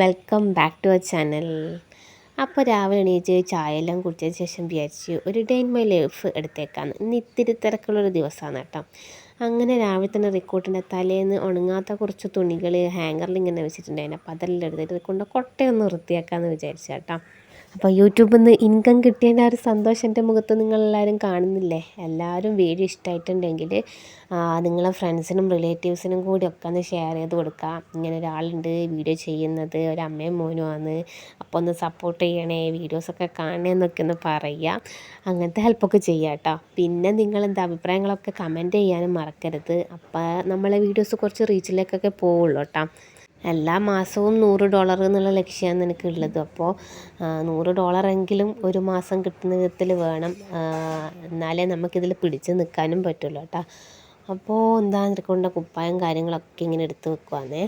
Welcome back to our channel അപ്പോൾ രാവിലെ എണീച്ച് ചായ എല്ലാം കുടിച്ചതിന് ശേഷം വിചാരിച്ചു ഒരു ഡേ ഇൻ മൈ ലൈഫ് എടുത്തേക്കാന്ന്. ഇന്ന് ഇത്തിരി തിരക്കുള്ളൊരു ദിവസമാണ് കേട്ടോ. അങ്ങനെ രാവിലെ തന്നെ റിക്കോട്ടിന്റെ തലേന്ന് ഉണങ്ങാത്ത കുറച്ച് തുണികൾ ഹാങ്ങറിൽ ഇങ്ങനെ വെച്ചിട്ടുണ്ടായിരുന്നു. അപ്പോൾ അതെല്ലാം എടുത്തിട്ട് കൊണ്ട് കൊട്ടയൊന്ന് വൃത്തിയാക്കാമെന്ന് വിചാരിച്ചു കേട്ടോ. അപ്പോൾ യൂട്യൂബിൽ നിന്ന് ഇൻകം കിട്ടിയതിന്റെ ആ ഒരു സന്തോഷം എന്റെ മുഖത്ത് നിങ്ങളെല്ലാവരും കാണുന്നില്ലേ? എല്ലാവരും വീഡിയോ ഇഷ്ടമായിട്ടുണ്ടെങ്കിൽ നിങ്ങളെ ഫ്രണ്ട്സിനും റിലേറ്റീവ്സിനും കൂടി ഒക്കെ ഒന്ന് ഷെയർ ചെയ്ത് കൊടുക്കുക ഇങ്ങനെ ഒരാളുണ്ട് വീഡിയോ ചെയ്യുന്നത് ഒരമ്മയും മോനും ആണ്. അപ്പോൾ ഒന്ന് സപ്പോർട്ട് ചെയ്യണേ വീഡിയോസൊക്കെ കാണണേ എന്നൊക്കെ ഒന്ന് പറയുക അങ്ങനത്തെ ഹെൽപ്പൊക്കെ ചെയ്യുക കേട്ടോ പിന്നെ നിങ്ങളെന്താ അഭിപ്രായങ്ങളൊക്കെ കമന്റ് ചെയ്യാനും മറക്കരുത്. അപ്പോൾ നമ്മളെ വീഡിയോസ് കുറച്ച് റീച്ചിലേക്കൊക്കെ പോവുള്ളൂ കേട്ടോ എല്ലാ മാസവും നൂറ് ഡോളർ എന്നുള്ള ലക്ഷ്യമാണ് എനിക്കുള്ളത്. അപ്പോൾ നൂറ് ഡോളറെങ്കിലും ഒരു മാസം കിട്ടുന്ന വിധത്തിൽ വേണം എന്നാലേ നമുക്കിതിൽ പിടിച്ച് നിൽക്കാനും പറ്റുള്ളൂ കേട്ടോ. അപ്പോൾ എന്താ കൊണ്ട കുപ്പായം കാര്യങ്ങളൊക്കെ ഇങ്ങനെ എടുത്ത് വെക്കുവാന്നേ?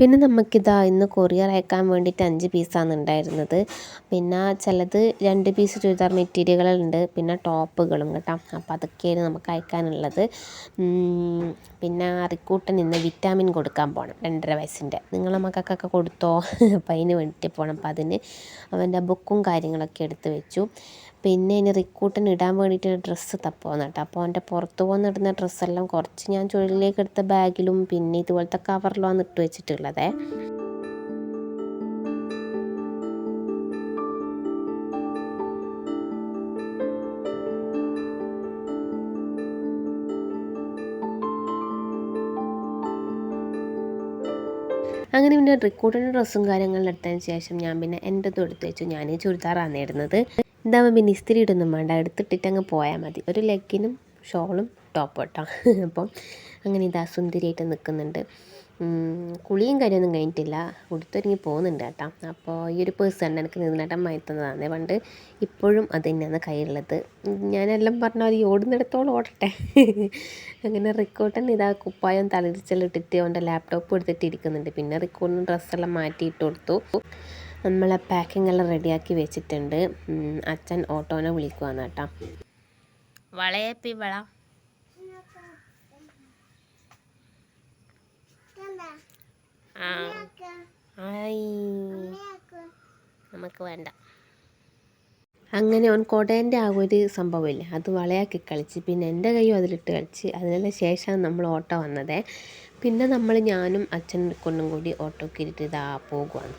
പിന്നെ നമുക്കിതാ ഇന്ന് കൊറിയർ അയക്കാൻ വേണ്ടിയിട്ട് അഞ്ച് പീസാണ് ഉണ്ടായിരുന്നത്. പിന്നെ ചിലത് രണ്ട് പീസ് ചുരിദാർ മെറ്റീരിയലുകളുണ്ട്. പിന്നെ ടോപ്പുകളും കേട്ടോ. അപ്പോൾ അതൊക്കെയാണ് നമുക്ക് അയക്കാനുള്ളത്. പിന്നെ റിക്കൂട്ടൻ ഇന്ന് വിറ്റാമിൻ കൊടുക്കാൻ പോകണം രണ്ടര വയസ്സിന്റെ. നിങ്ങളെ മക്കൾക്കൊക്കെ കൊടുത്തോ? അപ്പോൾ അതിന് വേണ്ടിയിട്ട് പോകണം അപ്പോൾ അതിന് അവന്റെ ബുക്കും കാര്യങ്ങളൊക്കെ എടുത്ത് വെച്ചു. പിന്നെ ഇനി റിക്കൂട്ടൻ ഇടാൻ വേണ്ടിയിട്ട് ഡ്രസ്സ് തപ്പുവാണ് കേട്ടോ. അപ്പോൾ അവന്റെ പുറത്ത് പോകുന്ന ഇടുന്ന ഡ്രസ്സെല്ലാം കുറച്ച് ഞാൻ ചുഴലിലേക്ക് എടുത്ത ബാഗിലും പിന്നെ ഇതുപോലത്തെ കവറിലുമാണ് ഇട്ട് വെച്ചിട്ടുള്ളത്. അങ്ങനെ പിന്നെ റിക്കൂട്ടിന്റെ ഡ്രസ്സും കാര്യങ്ങളും എടുത്തതിന് ശേഷം ഞാൻ പിന്നെ എന്റെതും എടുത്ത് വെച്ചു. ഞാൻ ചുരിദാറാണ് ഇടുന്നത്. ഇതാവുമ്പോൾ പിന്നെ ഇസ്തിരി ഇടൊന്നും വേണ്ട. എടുത്തിട്ടിട്ട് അങ്ങ് പോയാൽ മതി. ഒരു ലെഗിനും ഷോളും ടോപ്പ് കേട്ടോ അപ്പം അങ്ങനെ ഇതാ സുന്ദരിയായിട്ട് നിൽക്കുന്നുണ്ട് കുളിയും കാര്യമൊന്നും കഴിഞ്ഞിട്ടില്ല. ഉടുത്തൊരുങ്ങി പോകുന്നുണ്ട് കേട്ടോ. അപ്പോൾ ഈ ഒരു പേഴ്സൺ എനിക്ക് നിന്നിട്ടം മയത്തുന്നതാണ് പണ്ട് ഇപ്പോഴും അത് തന്നെയാണ് കയ്യിലുള്ളത്. ഞാനെല്ലാം പറഞ്ഞാൽ അത് ഓടുന്നിടത്തോളം ഓടട്ടെ. അങ്ങനെ റിക്കോട്ടൻ ഇതാ കുപ്പായം തലരിച്ചെല്ലിട്ടിട്ട് അവന്റെ ലാപ്ടോപ്പ് എടുത്തിട്ട് ഇരിക്കുന്നുണ്ട്. പിന്നെ റിക്കോർഡിന് ഡ്രസ്സെല്ലാം മാറ്റിയിട്ട് കൊടുത്തു. നമ്മളെ പാക്കിംഗ് എല്ലാം റെഡിയാക്കി വെച്ചിട്ടുണ്ട്. അച്ഛൻ ഓട്ടോനെ വിളിക്കുവാന്ന് കേട്ടോ. വളയപ്പി വള നമുക്ക് വേണ്ട. അങ്ങനെ ഓൻ കൊടേന്റെ ആ ഒരു സംഭവമില്ലേ? അത് വളയാക്കി കളിച്ച് പിന്നെ എന്റെ കൈയും അതിലിട്ട് കളിച്ച് അതിനുള്ള ശേഷമാണ് നമ്മൾ ഓട്ടോ വന്നത്. പിന്നെ നമ്മൾ ഞാനും അച്ഛൻ കൊണ്ടും കൂടി ഓട്ടോ കയറിയിട്ട് ഇതാ പോകുവാണ്.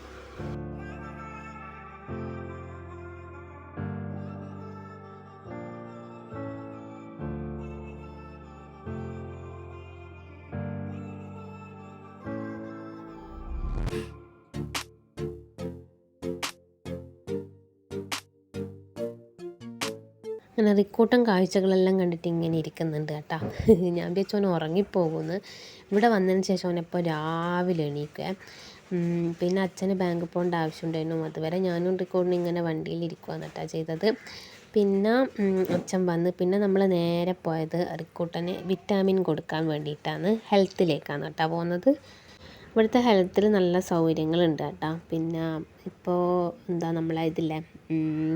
അങ്ങനെ കാഴ്ചകളെല്ലാം കണ്ടിട്ട് ഇങ്ങനെ ഇരിക്കുന്നുണ്ട് കേട്ടോ. ഞാൻ വിചാരിച്ചു അവൻ ഉറങ്ങിപ്പോകുമെന്ന് ഇവിടെ വന്നതിന് ശേഷം അവനെപ്പോൾ രാവിലെ എണീക്കുക പിന്നെ അച്ഛന് ബാങ്കിൽ പോകേണ്ട ആവശ്യമുണ്ടായിരുന്നു. അതുവരെ ഞാനും റിക്കോർഡിന് ഇങ്ങനെ വണ്ടിയിൽ ഇരിക്കുകയാണ് കേട്ടോ ചെയ്തത്. പിന്നെ അച്ഛൻ വന്ന് പിന്നെ നമ്മൾ നേരെ പോയത് റിക്കൂട്ടന് വിറ്റാമിൻ കൊടുക്കാൻ വേണ്ടിയിട്ടാണ്. ഹെൽത്തിലേക്കാണ് കേട്ടോ പോകുന്നത് ഇവിടുത്തെ ഹെൽത്തിൽ നല്ല സൗകര്യങ്ങളുണ്ട് കേട്ടോ. പിന്നെ ഇപ്പോൾ എന്താ നമ്മളെ ഇതില്ലേ?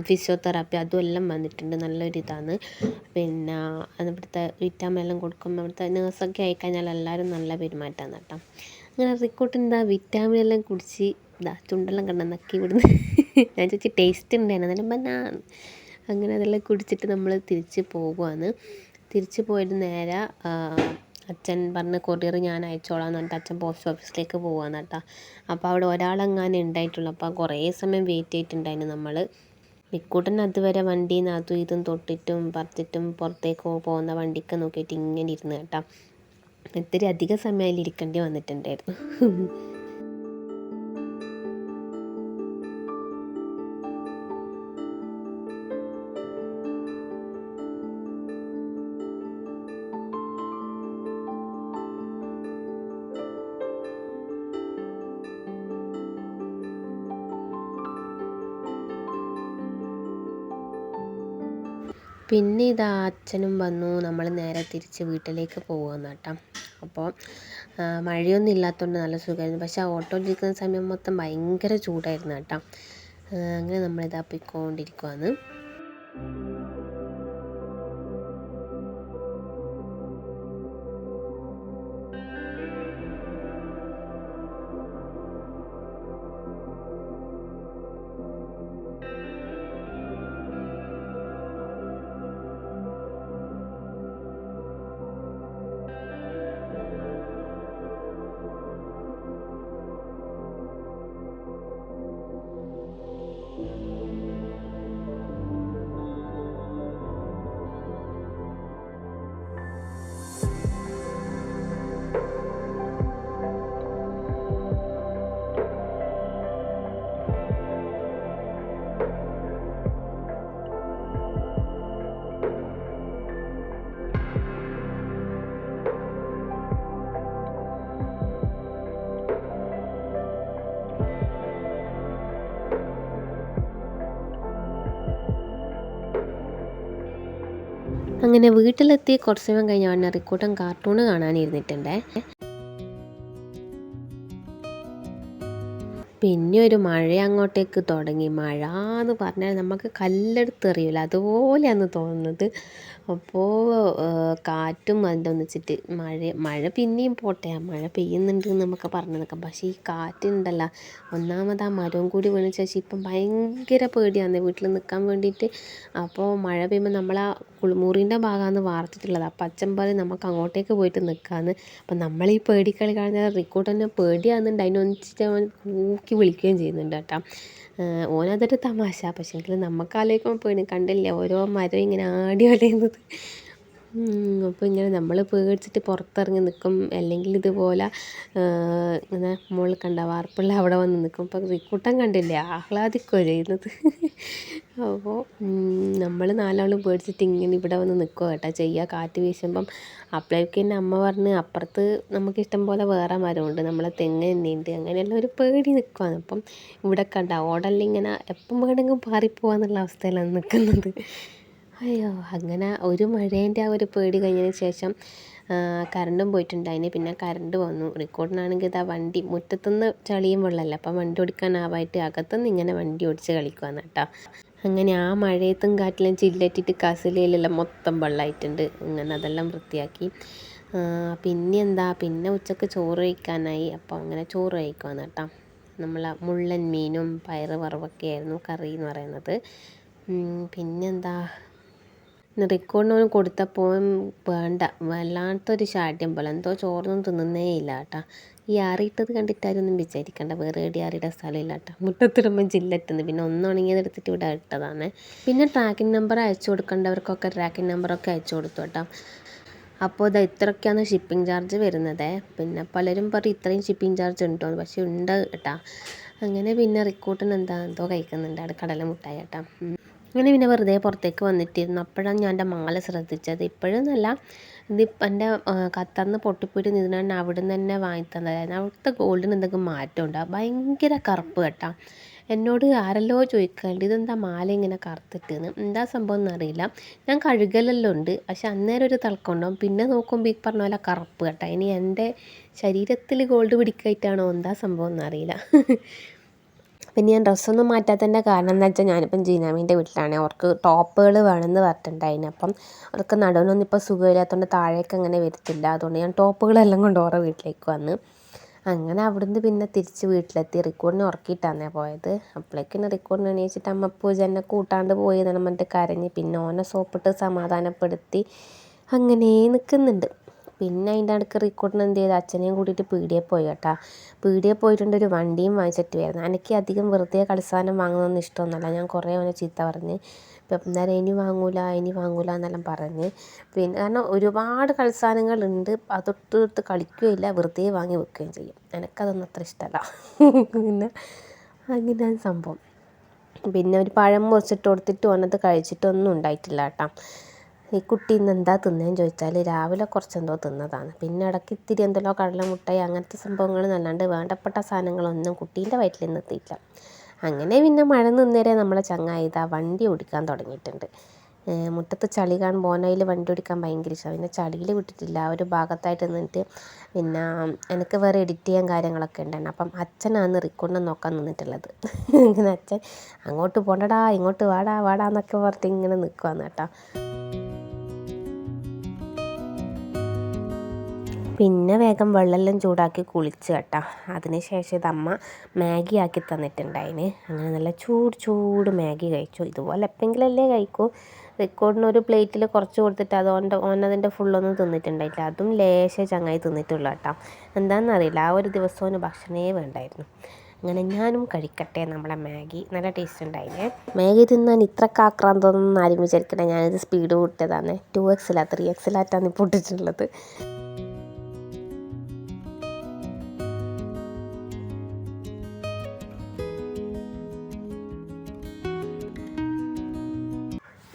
ഫിസിയോതെറാപ്പി അതും എല്ലാം വന്നിട്ടുണ്ട്. നല്ലൊരു ഇതാണ് പിന്നെ ഇവിടുത്തെ വിറ്റാമിൻ എല്ലാം കൊടുക്കുമ്പോൾ ഇവിടുത്തെ നേഴ്സൊക്കെ ആയിക്കഴിഞ്ഞാൽ എല്ലാവരും നല്ല പെരുമാറ്റമാണ് കേട്ടോ. അങ്ങനെ റിക്കോട്ട് എന്താ? വിറ്റാമിൻ എല്ലാം കുടിച്ച് ഇതാ ചുണ്ടെല്ലാം കണ്ട? നക്കി ഇവിടുന്ന്. ഞാൻ ചോദിച്ചു ടേസ്റ്റ് ഉണ്ടായിരുന്നു എന്നാലും പറഞ്ഞാൽ അങ്ങനെ അതെല്ലാം കുടിച്ചിട്ട് നമ്മൾ തിരിച്ച് പോകുവാണ് തിരിച്ച് പോയിട്ട് നേരെ അച്ഛൻ പറഞ്ഞ് കൊറിയർ ഞാൻ അയച്ചോളാം എന്ന് പറഞ്ഞിട്ട് അച്ഛൻ പോസ്റ്റ് ഓഫീസിലേക്ക് പോവാന്ന് കേട്ടോ. അപ്പോൾ അവിടെ ഒരാളെങ്ങാനും ഉണ്ടായിട്ടുള്ളൂ. അപ്പോൾ കുറേ സമയം വെയിറ്റ് ചെയ്തിട്ടുണ്ടായിരുന്നു നമ്മൾ മിക്കൂട്ടൻ അതുവരെ വണ്ടിയിൽ നിന്ന് ഇതും തൊട്ടിട്ടും പറിച്ചിട്ടും പുറത്തേക്ക് പോകുന്ന വണ്ടിക്ക് നോക്കിയിട്ട് ഇങ്ങനെ ഇരുന്ന് കേട്ടോ. ഇത്തിരി അധിക സമയം അതിൽ ഇരിക്കേണ്ടി വന്നിട്ടുണ്ടായിരുന്നു. പിന്നെ ഇതാ അച്ഛനും വന്നു. നമ്മൾ നേരെ തിരിച്ച് വീട്ടിലേക്ക് പോകുകയാണ് കേട്ടോ. അപ്പോൾ മഴയൊന്നും ഇല്ലാത്തതുകൊണ്ട് നല്ല സുഖമായിരുന്നു പക്ഷേ ആ ഓട്ടോയിലിരിക്കുന്ന സമയം മൊത്തം ഭയങ്കര ചൂടായിരുന്നു കേട്ടോ. അങ്ങനെ നമ്മളിതാ പോയിക്കൊണ്ടിരിക്കുവാണ്. അങ്ങനെ വീട്ടിലെത്തി കുറച്ച് സമയം കഴിഞ്ഞ ഉടനെ റിക്കൂട്ടൻ കാർട്ടൂണ് കാണാനിരുന്നിട്ടുണ്ടേ. പിന്നെ ഒരു മഴ അങ്ങോട്ടേക്ക് തുടങ്ങി. മഴ എന്ന് പറഞ്ഞാൽ നമുക്ക് കല്ലെടുത്തെറിയില്ല അതുപോലെയാണ് തോന്നുന്നത്. അപ്പോൾ കാറ്റും അതിന്റെ വെച്ചിട്ട് മഴ മഴ പിന്നെയും പോട്ടെ. മഴ പെയ്യുന്നുണ്ട് എന്നൊക്കെ പറഞ്ഞു നിൽക്കാം. പക്ഷേ ഈ കാറ്റുണ്ടല്ലോ. ഒന്നാമത് ആ മരവും കൂടി വീണ ശേഷം ഇപ്പം ഭയങ്കര പേടിയാണ് വീട്ടിൽ നിൽക്കാൻ വേണ്ടിയിട്ട്. അപ്പോൾ മഴ പെയ്യുമ്പോൾ നമ്മൾ ആ കുളിമുറീന്റെ ഭാഗമാണ് വാർത്തിട്ടുള്ളത്. അപ്പം അച്ഛൻ പറയും നമുക്ക് അങ്ങോട്ടേക്ക് പോയിട്ട് നിൽക്കാമെന്ന് അപ്പം നമ്മൾ ഈ പേടിക്കളി കാണുന്ന റിക്കോർഡ് പേടിയാകുന്നുണ്ട്. അതിനൊന്നിച്ചിട്ട് അവൻ കൂക്കി വിളിക്കുകയും ചെയ്യുന്നുണ്ട് കേട്ടോ. ഓനതൊരു തമാശ. പക്ഷേങ്കിൽ നമുക്ക് ആലോചിക്കുമ്പോൾ കണ്ടില്ലേ? ഓരോ മരം ഇങ്ങനെ ആടി വലയുന്നത് അപ്പോൾ ഇങ്ങനെ നമ്മൾ പേടിച്ചിട്ട് പുറത്തിറങ്ങി നിൽക്കും അല്ലെങ്കിൽ ഇതുപോലെ ഇങ്ങനെ മുകളിൽ കണ്ട വാർപ്പുള്ള അവിടെ വന്ന് നിൽക്കും അപ്പോൾ റിക്കൂട്ടം കണ്ടില്ലേ? ആഹ്ലാദിക്കുക ചെയ്യുന്നത്. അപ്പോൾ നമ്മൾ നാലാളും പേടിച്ചിട്ട് ഇങ്ങനെ ഇവിടെ വന്ന് നിൽക്കുക കേട്ടോ ചെയ്യുക. കാറ്റ് വീശുമ്പം അപ്പോഴേക്കും എന്റെ അമ്മ പറഞ്ഞ് അപ്പുറത്ത് നമുക്ക് ഇഷ്ടം പോലെ വേറെ മരമുണ്ട്. നമ്മളെ തെങ്ങ് തന്നെയുണ്ട്. അങ്ങനെയെല്ലാം ഒരു പേടി നിൽക്കുവാണ് അപ്പം ഇവിടെ കണ്ട ഓടല്ലിങ്ങനെ എപ്പം വേണമെങ്കിലും പാറിപ്പോവാന്നുള്ള അവസ്ഥയിലാണ് നിൽക്കുന്നത് അയ്യോ അങ്ങനെ ഒരു മഴേന്റെ ആ ഒരു പേടി കഴിഞ്ഞതിന് ശേഷം കറണ്ടും പോയിട്ടുണ്ടായിന്. പിന്നെ കറണ്ട് വന്നു. റിക്കോർഡിനാണെങ്കിൽ ഇതാ വണ്ടി മുറ്റത്തുനിന്ന് ചളിയും വെള്ളമല്ല. അപ്പം വണ്ടി ഓടിക്കാനാവായിട്ട് അകത്തുനിന്ന് ഇങ്ങനെ വണ്ടി ഓടിച്ച് കളിക്കുവാന്ന് കേട്ടോ. അങ്ങനെ ആ മഴയത്തും കാറ്റിലും ചില്ലറ്റിട്ട് കസിലയിലെല്ലാം മൊത്തം വെള്ളമായിട്ടുണ്ട്. അങ്ങനെ അതെല്ലാം വൃത്തിയാക്കി. പിന്നെ എന്താ? പിന്നെ ഉച്ചയ്ക്ക് ചോറ് കഴിക്കാനായി. അപ്പോൾ അങ്ങനെ ചോറ് കഴിക്കുവാന്ന് കേട്ടോ. നമ്മൾ മുള്ളൻ മീനും പയറ് വറവൊക്കെ ആയിരുന്നു കറി എന്ന് പറയുന്നത്. പിന്നെന്താ റിക്കോർഡിന് കൊടുത്തപ്പോൾ വേണ്ട. വല്ലാത്തൊരു ശാഠ്യം പോലെ. എന്തോ ചോറൊന്നും തിന്നുന്നേ ഇല്ല കേട്ടോ. ഈ ആറിയിട്ടത് കണ്ടിട്ടാരൊന്നും വിചാരിക്കണ്ട. വേറെ എവിടെ സ്ഥലം സ്ഥലമില്ല കേട്ടോ. മുട്ടത്തിടുമ്പോൾ ജില്ലെത്തുന്നു. പിന്നെ ഒന്നുണങ്ങിയത് എടുത്തിട്ട് ഇവിടെ ഇട്ടതാണ്. പിന്നെ ട്രാക്കിംഗ് നമ്പർ അയച്ചു കൊടുക്കേണ്ടവർക്കൊക്കെ ട്രാക്കിംഗ് നമ്പറൊക്കെ അയച്ചു കൊടുത്തു കേട്ടോ. അപ്പോൾ ഇത് ഇത്രയൊക്കെയാണ് ഷിപ്പിംഗ് ചാർജ് വരുന്നത്. പിന്നെ പലരും പറയും ഇത്രയും ഷിപ്പിംഗ് ചാർജ് ഉണ്ടോ പക്ഷേ ഉണ്ട് കേട്ടോ. അങ്ങനെ പിന്നെ റിക്കൂട്ടിന് എന്താ എന്തോ കഴിക്കുന്നുണ്ട്. അവിടെ കടല മുട്ടായി കേട്ടോ അങ്ങനെ പിന്നെ വെറുതെ പുറത്തേക്ക് വന്നിട്ടിരുന്നു. അപ്പോഴാണ് ഞാൻ എന്റെ മാല ശ്രദ്ധിച്ചത്. ഇപ്പോഴെന്നല്ല ഇതിപ്പോൾ എന്റെ കത്തന്ന് പൊട്ടിപ്പോയിട്ട് നിന്നാണ് അവിടെ നിന്ന് തന്നെ വാങ്ങി അവിടുത്തെ ഗോൾഡിന് എന്തെങ്കിലും മാറ്റമുണ്ടോ? ഭയങ്കര കറുപ്പ് കേട്ടോ. എന്നോട് ആരല്ലോ ചോദിക്കാണ്ട് ഇതെന്താ മാല ഇങ്ങനെ കറുത്തിട്ടെന്ന്? എന്താ സംഭവം എന്നറിയില്ല ഞാൻ കഴുകലെല്ലാം ഉണ്ട് പക്ഷെ അന്നേരം ഒരു തിളക്കമുണ്ടാവും പിന്നെ നോക്കുമ്പോൾ ഈ പറഞ്ഞ പോലെ കറുപ്പ് കേട്ടോ. ഇനി എന്റെ ശരീരത്തിൽ ഗോൾഡ് പിടിക്കായിട്ടാണോ? എന്താ സംഭവം എന്നറിയില്ല പിന്നെ ഞാൻ ഡ്രസ്സൊന്നും മാറ്റാത്തതിന്റെ കാരണം എന്താ വെച്ചാൽ ഞാനിപ്പം ജീനാമീന്റെ വീട്ടിലാണ്. അവർക്ക് ടോപ്പുകൾ വേണമെന്ന് പറഞ്ഞിട്ടുണ്ടായിന് അപ്പം അവർക്ക് നടുവിനൊന്നും ഇപ്പോൾ സുഖമില്ലാത്തതുകൊണ്ട് താഴേക്ക് അങ്ങനെ വരത്തില്ല. അതുകൊണ്ട് ഞാൻ ടോപ്പുകളെല്ലാം കൊണ്ട് ഓരോ വീട്ടിലേക്ക് വന്ന് അങ്ങനെ അവിടുന്ന് പിന്നെ തിരിച്ച് വീട്ടിലെത്തി. റിക്കോർഡിനെ ഉറക്കിയിട്ടാണ് പോയത്. അപ്പോഴേക്കിന് റിക്കോർഡിനെ എണീച്ചിട്ട് അമ്മ പൂജ എന്നെ കൂട്ടാണ്ട് പോയി എന്ന് പറഞ്ഞിട്ട് കരഞ്ഞ്. പിന്നെ ഓനെ സോപ്പിട്ട് സമാധാനപ്പെടുത്തി അങ്ങനെ നിൽക്കുന്നുണ്ട് പിന്നെ അതിന്റെ ഇടയ്ക്ക് റിക്കോർഡിന് എന്ത് ചെയ്ത്? അച്ഛനെയും കൂട്ടിയിട്ട് പീടികയിൽ പോയി കേട്ടോ. പീടികയിൽ പോയിട്ടുണ്ട് ഒരു വണ്ടിയും വാങ്ങിച്ചിട്ട് വരുന്നു. എനിക്ക് അധികം വെറുതെ കളിസാധനം വാങ്ങുന്നതൊന്നും ഇഷ്ടമൊന്നുമല്ല. ഞാൻ കുറേ അവനെ ചീത്ത പറഞ്ഞ് ഇപ്പം അന്നേരം ഇനി വാങ്ങൂല ഇനി വാങ്ങൂല എന്നെല്ലാം പറഞ്ഞ്. പിന്നെ കാരണം ഒരുപാട് കളിസാധനങ്ങളുണ്ട് അതൊട്ട് തൊട്ട് കളിക്കുകയില്ല. വെറുതെ വാങ്ങി വെക്കുകയും ചെയ്യും. എനിക്കതൊന്നും അത്ര ഇഷ്ടമല്ല. പിന്നെ അങ്ങനെയാണ് സംഭവം. പിന്നെ ഒരു പഴം മുറിച്ചിട്ട് കൊടുത്തിട്ട് ഓനത് കഴിച്ചിട്ടൊന്നും ഉണ്ടായിട്ടില്ല കേട്ടോ. ഈ കുട്ടി ഇന്ന് എന്താ തിന്നതെന്ന് ചോദിച്ചാൽ രാവിലെ കുറച്ചെന്തോ തിന്നതാണ്. പിന്നെ ഇടയ്ക്ക് ഇത്തിരി എന്തെല്ലോ കടലമുട്ടായി അങ്ങനത്തെ സംഭവങ്ങൾ എന്നല്ലാണ്ട് വേണ്ടപ്പെട്ട സാധനങ്ങളൊന്നും കുട്ടീന്റെ വയറ്റിൽ എത്തിയില്ല. അങ്ങനെ പിന്നെ മഴ നിന്നേരെ നമ്മളെ ചങ്ങായി ഇതാ വണ്ടി ഓടിക്കാൻ തുടങ്ങിയിട്ടുണ്ട്. മുറ്റത്ത് ചളി കാണുമ്പോൾ ബോനയിൽ വണ്ടി ഓടിക്കാൻ ഭയങ്കര ഇഷ്ടമാണ് പിന്നെ ചളിയിൽ വിട്ടിട്ടില്ല. ഒരു ഭാഗത്തായിട്ട് നിന്നിട്ട് പിന്നെ എനിക്ക് വേറെ എഡിറ്റ് ചെയ്യാൻ കാര്യങ്ങളൊക്കെ ഉണ്ടായിരുന്നു അപ്പം അച്ഛനാണ് റിക്കോർഡിനെ നോക്കാൻ നിന്നിട്ടുള്ളത്. ഇങ്ങനെ അച്ഛൻ അങ്ങോട്ട് പോണ്ടടാ ഇങ്ങോട്ട് വാടാ വാടാ എന്നൊക്കെ പറഞ്ഞിട്ട് ഇങ്ങനെ നിൽക്കുവാന്ന് കേട്ടോ. പിന്നെ വേഗം വെള്ളമെല്ലാം ചൂടാക്കി കുളിച്ച് കേട്ടോ. അതിന് ശേഷം ഇതമ്മ മാഗി ആക്കി തന്നിട്ടുണ്ടായിന്. അങ്ങനെ നല്ല ചൂട് ചൂട് മാഗി കഴിച്ചു. ഇതുപോലെ എപ്പോഴെങ്കിലല്ലേ കഴിക്കൂ. റെക്കോർഡിന് ഒരു പ്ലേറ്റിൽ കുറച്ച് കൊടുത്തിട്ട് അതുകൊണ്ട് ഓനതിന്റെ ഫുള്ളൊന്നും തിന്നിട്ടുണ്ടായില്ല അതും ലേശം ചങ്ങായി തിന്നിട്ടുള്ളൂ കേട്ടോ. എന്താണെന്നറിയില്ല ആ ഒരു ദിവസം അവന് ഭക്ഷണമേ വേണ്ടായിരുന്നു. അങ്ങനെ ഞാനും കഴിക്കട്ടെ നമ്മുടെ മാഗി. നല്ല ടേസ്റ്റ് ഉണ്ടായില്ലേ മാഗി തിന്നാൻ ഇത്ര കാക്രാന്തോന്നും ആരും വിചാരിക്കണേ ഞാനിത് സ്പീഡ് കൂട്ടിയതാണ്. ടു എക്സിലാ ത്രീ എക്സിലായിട്ടാണ് ഇപ്പോൾ ഇട്ടിട്ടുള്ളത്.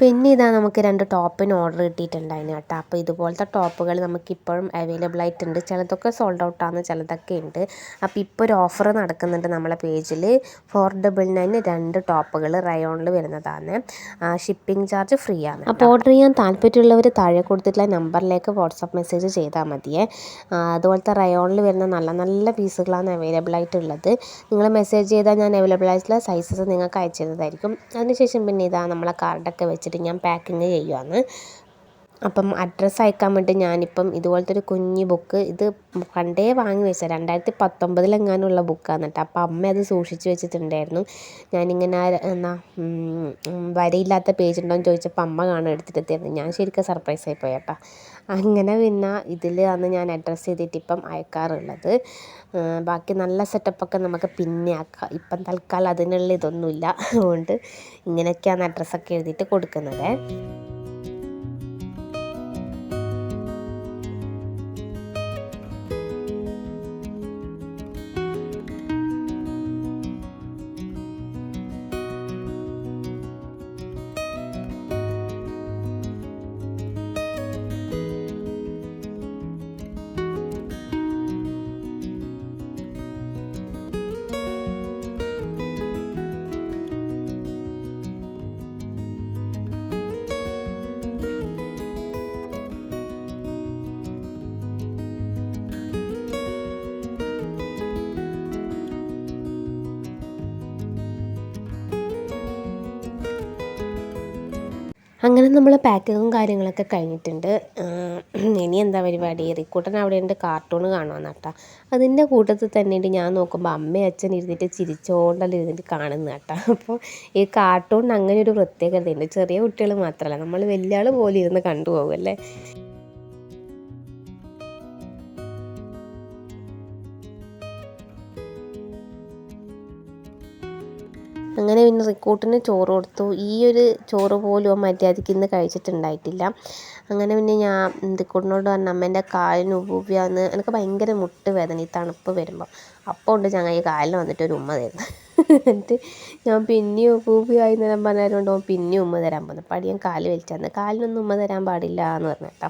പിന്നെ ഇതാ നമുക്ക് രണ്ട് ടോപ്പിന് ഓർഡർ കിട്ടിയിട്ടുണ്ടായിരുന്നു കേട്ടോ. അപ്പോൾ ഇതുപോലത്തെ ടോപ്പുകൾ നമുക്കിപ്പോഴും അവൈലബിൾ ആയിട്ടുണ്ട്. ചിലതൊക്കെ സോൾഡ് ഔട്ടാണ് ചിലതൊക്കെ ഉണ്ട്. അപ്പോൾ ഇപ്പോൾ ഒരു ഓഫർ നടക്കുന്നുണ്ട് നമ്മളെ പേജിൽ ഫോർ ഡബിൾ നയൻ രണ്ട് ടോപ്പുകൾ റയോണിൽ വരുന്നതാണ്. ഷിപ്പിംഗ് ചാർജ് ഫ്രീ ആണ് അപ്പോൾ ഓർഡർ ചെയ്യാൻ താല്പര്യമുള്ളവർ താഴെ കൊടുത്തിട്ടുള്ള നമ്പറിലേക്ക് വാട്സപ്പ് മെസ്സേജ് ചെയ്താൽ മതിയേ. അതുപോലത്തെ റയോണിൽ വരുന്ന നല്ല നല്ല പീസുകളാണ് അവൈലബിൾ ആയിട്ടുള്ളത്. നിങ്ങൾ മെസ്സേജ് ചെയ്താൽ ഞാൻ അവൈലബിൾ ആയിട്ടുള്ള സൈസസ് നിങ്ങൾക്ക് അയച്ചു തരുന്നതായിരിക്കും അതിനുശേഷം പിന്നെ ഇതാ നമ്മളെ കാർഡൊക്കെ വെച്ചിട്ട് ഞാൻ പാക്കിങ് ചെയ്യുവാണ്. അപ്പം അഡ്രസ്സ് അയക്കാൻ വേണ്ടി ഞാനിപ്പം ഇതുപോലത്തെ ഒരു കുഞ്ഞ് ബുക്ക് ഇത് പണ്ടേ വാങ്ങി വെച്ച രണ്ടായിരത്തി പത്തൊമ്പതിലെങ്ങാനുള്ള ബുക്കാണ് കേട്ടോ. അപ്പം അമ്മ അത് സൂക്ഷിച്ച് വെച്ചിട്ടുണ്ടായിരുന്നു. ഞാനിങ്ങനെ എന്നാ വരയില്ലാത്ത പേജ് ഉണ്ടോ എന്ന് ചോദിച്ചപ്പോൾ അമ്മ കാണാൻ എടുത്തിട്ട് തരുന്നത്. ഞാൻ ശരിക്കും സർപ്രൈസ് ആയി അങ്ങനെ പിന്നെ ഇതിൽ ആണ് ഞാൻ അഡ്രസ്സ് ചെയ്തിട്ട് ഇപ്പം അയക്കാറുള്ളത്. ബാക്കി നല്ല സെറ്റപ്പൊക്കെ നമുക്ക് പിന്നെ ആക്കാം. ഇപ്പം തൽക്കാലം അതിനുള്ള ഇതൊന്നുമില്ല. അതുകൊണ്ട് ഇങ്ങനെയൊക്കെയാണ് അഡ്രസ്സൊക്കെ എഴുതിയിട്ട് കൊടുക്കുന്നത്. അങ്ങനെ നമ്മൾ പാക്കിങ്ങും കാര്യങ്ങളൊക്കെ കഴിഞ്ഞിട്ടുണ്ട്. ഇനി എന്താ പരിപാടി? റിക്കൂട്ടൻ അവിടെ ഉണ്ട് കാർട്ടൂൺ കാണുവാന്ന് കേട്ടോ അതിന്റെ കൂട്ടത്തിൽ തന്നെയുണ്ട് ഞാൻ നോക്കുമ്പോൾ അമ്മയും അച്ഛൻ ഇരുന്നിട്ട് ചിരിച്ചോണ്ടല്ല ഇരുന്നിട്ട് കാണുന്ന കേട്ടോ അപ്പോൾ ഈ കാർട്ടൂണിന് അങ്ങനെ ഒരു പ്രത്യേകതയുണ്ട്. ചെറിയ കുട്ടികൾ മാത്രമല്ല നമ്മൾ വലിയ ആൾ പോലും ഇരുന്ന് കണ്ടുപോകും അല്ലേ അങ്ങനെ പിന്നെ റിക്കൂട്ടിന് ചോറ് കൊടുത്തു. ഈ ഒരു ചോറ് പോലും അവൻ മര്യാദയ്ക്ക് ഇന്ന് കഴിച്ചിട്ടുണ്ടായിട്ടില്ല. അങ്ങനെ പിന്നെ ഞാൻ റിക്കൂട്ടിനോട് പറഞ്ഞു അമ്മേന്റെ കാലിന് ഉപ്പുവന്ന് എനിക്ക് ഭയങ്കര മുട്ട് വേദന ഈ തണുപ്പ് വരുമ്പോൾ അപ്പോൾ ഉണ്ട് ചങ്ങായി കാലിന് വന്നിട്ട് ഒരു ഉമ്മ തരുന്നു. എന്നിട്ട് ഞാൻ പിന്നെയും ഉപ്പൂപ്പിയായി നേരം പറഞ്ഞതുകൊണ്ട് അവൻ പിന്നെയും ഉമ്മ തരാൻ പോകുന്നു അപ്പം അടിയൻ കാൽ വലിച്ചു കാലിനൊന്നും ഉമ്മ തരാൻ പാടില്ല എന്ന് പറഞ്ഞു കേട്ടോ.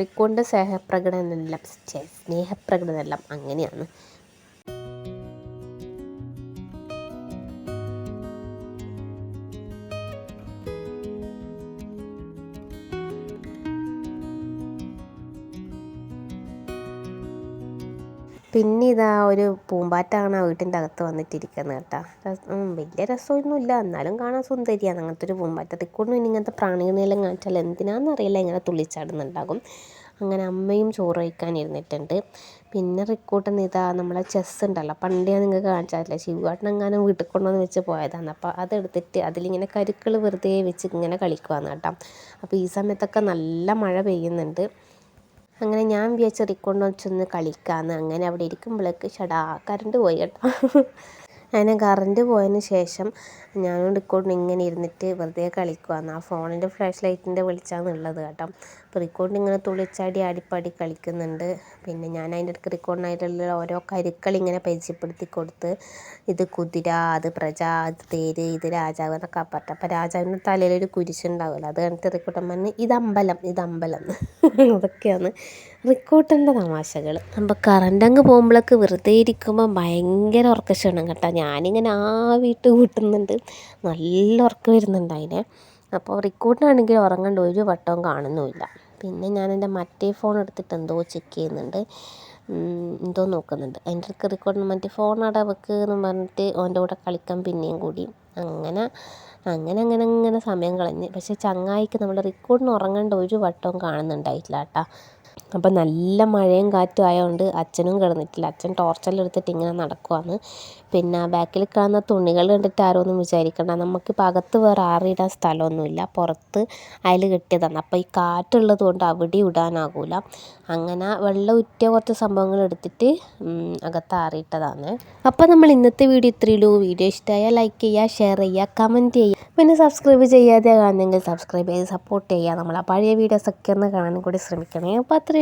റിക്കൂട്ടിന്റെ സ്നേഹപ്രകടനമെല്ലാം ഛെ, സ്നേഹപ്രകടനെല്ലാം അങ്ങനെയാണ്. പിന്നെ ഇതാ ഒരു പൂമ്പാറ്റാണ് ആ വീട്ടിന്റെ അകത്ത് വന്നിട്ടിരിക്കുന്നത് കേട്ടോ. വലിയ രസമൊന്നുമില്ല. എന്നാലും കാണാൻ സുന്ദരിയാണ്. അങ്ങനത്തെ ഒരു പൂമ്പാറ്റ. റിക്കോർഡിന് ഇനി ഇങ്ങനത്തെ പ്രാണികളെല്ലാം കാണിച്ചാൽ എന്തിനാണെന്നറിയില്ല ഇങ്ങനെ തുള്ളിച്ചാടുന്നുണ്ടാകും. അങ്ങനെ അമ്മയും ചോറ് കഴിക്കാൻ ഇരുന്നിട്ടുണ്ട്. പിന്നെ റിക്കൂട്ടൻ ഇതാ നമ്മളെ ചെസ് ഉണ്ടല്ലോ. പണ്ട് ഞാൻ നിങ്ങൾക്ക് കാണിച്ചാലേ ശിവുവാട്ടൻ അങ്ങനെ വീട്ടിൽ കൊണ്ടുവന്ന് വെച്ച് പോയതാണ് അപ്പോൾ അതെടുത്തിട്ട് അതിലിങ്ങനെ കരുക്കൾ വെറുതെ വെച്ച് ഇങ്ങനെ കളിക്കുവാന്ന് കേട്ടോ. അപ്പോൾ ഈ സമയത്തൊക്കെ നല്ല മഴ പെയ്യുന്നുണ്ട്. അങ്ങനെ ഞാൻ വിചാരിച്ച റിക്കോണ്ട് വെച്ചൊന്ന് കളിക്കാമെന്ന് അങ്ങനെ അവിടെ ഇരിക്കുമ്പോഴേക്ക് ഷടാ കറണ്ട് പോയി കേട്ടോ. അങ്ങനെ കറണ്ട് പോയതിന് ശേഷം ഞാനും റിക്കോർഡിന് ഇങ്ങനെ ഇരുന്നിട്ട് വെറുതെ കളിക്കുവാന്ന്. ആ ഫോണിന്റെ ഫ്ലാഷ് ലൈറ്റിന്റെ വെളിച്ചാണ് ഉള്ളത് കേട്ടോ. അപ്പോൾ റിക്കോർഡിന് ഇങ്ങനെ തുള്ളിച്ചാടി ആടിപ്പാടി കളിക്കുന്നുണ്ട്. പിന്നെ ഞാൻ അതിന്റെ ഇടയ്ക്ക് റിക്കോർഡിനായിട്ടുള്ള ഓരോ കരുക്കൾ ഇങ്ങനെ പരിചയപ്പെടുത്തി കൊടുത്ത് ഇത് കുതിര അത് പ്രജ അത് തേര് ഇത് രാജാവ് എന്നൊക്കെ പറഞ്ഞു. അപ്പോൾ രാജാവിന്റെ തലയിലൊരു കുരിശുണ്ടാവുമല്ലോ. അത് കണ്ടിട്ട് റിക്കോട്ടൻ പറഞ്ഞ് ഇത് അമ്പലം ഇത് അമ്പലം. അതൊക്കെയാണ് റിക്കോട്ടന്റെ തമാശകൾ അപ്പം കറണ്ട് അങ്ങ് പോകുമ്പോഴൊക്കെ വെറുതെ ഇരിക്കുമ്പോൾ ഭയങ്കര ഉറക്കക്ഷീണം കേട്ടോ. ഞാനിങ്ങനെ ആ വീട്ട് കൂട്ടുന്നുണ്ട്. നല്ല ഉറക്കം വരുന്നുണ്ട് അതിനെ. അപ്പോൾ റിക്കോട്ടിനാണെങ്കിൽ ഉറങ്ങേണ്ട ഒരു വട്ടവും കാണുന്നുമില്ല. പിന്നെ ഞാൻ എന്റെ മറ്റേ ഫോൺ എടുത്തിട്ട് എന്തോ ചെക്ക് ചെയ്യുന്നുണ്ട്. എന്തോ നോക്കുന്നുണ്ട്. അതിന്റെ ഇടയ്ക്ക് റിക്കോർഡിന് മറ്റേ ഫോൺ അവിടെ വെക്ക് എന്ന് പറഞ്ഞിട്ട് ഓന്റെ കൂടെ കളിക്കാൻ പിന്നെയും കൂടി. അങ്ങനെ അങ്ങനെ അങ്ങനെ അങ്ങനെ സമയം കളഞ്ഞ്. പക്ഷേ ചങ്ങായിക്ക് നമ്മുടെ റിക്കോർഡിന് ഉറങ്ങേണ്ട ഒരു വട്ടവും കാണുന്നുണ്ടായിട്ടില്ല കേട്ടോ. അപ്പം നല്ല മഴയും കാറ്റും ആയതുകൊണ്ട് അച്ഛനും കിടന്നിട്ടില്ല. അച്ഛൻ ടോർച്ചെല്ലാം എടുത്തിട്ട് ഇങ്ങനെ നടക്കുവാണ്. പിന്നെ ബാക്കിൽ കാണുന്ന തുണികൾ കണ്ടിട്ട് ആരും ഒന്നും വിചാരിക്കണ്ട. നമുക്കിപ്പോൾ അകത്ത് വേറെ ആറിയിടാൻ സ്ഥലമൊന്നുമില്ല. പുറത്ത് അതിൽ കെട്ടിയതാണ്. അപ്പോൾ ഈ കാറ്റുള്ളത് കൊണ്ട് അവിടെ ഇടാനാകില്ല അങ്ങനെ വെള്ളം ഉറ്റിയ കുറച്ച് സംഭവങ്ങൾ എടുത്തിട്ട് അകത്ത് ആറിയിട്ടതാണ്. അപ്പോൾ നമ്മൾ ഇന്നത്തെ വീഡിയോ ഇത്രയേ ഉള്ളൂ. വീഡിയോ ഇഷ്ടമായാൽ ലൈക്ക് ചെയ്യുക ഷെയർ ചെയ്യുക കമന്റ് ചെയ്യുക. പിന്നെ സബ്സ്ക്രൈബ് ചെയ്യാതെ കാണുന്നെങ്കിൽ സബ്സ്ക്രൈബ് ചെയ്ത് സപ്പോർട്ട് ചെയ്യുക. നമ്മൾ ആ പഴയ വീഡിയോസൊക്കെ ഒന്ന് കാണാനും കൂടി ശ്രമിക്കണേ. അപ്പോൾ അത്രയേ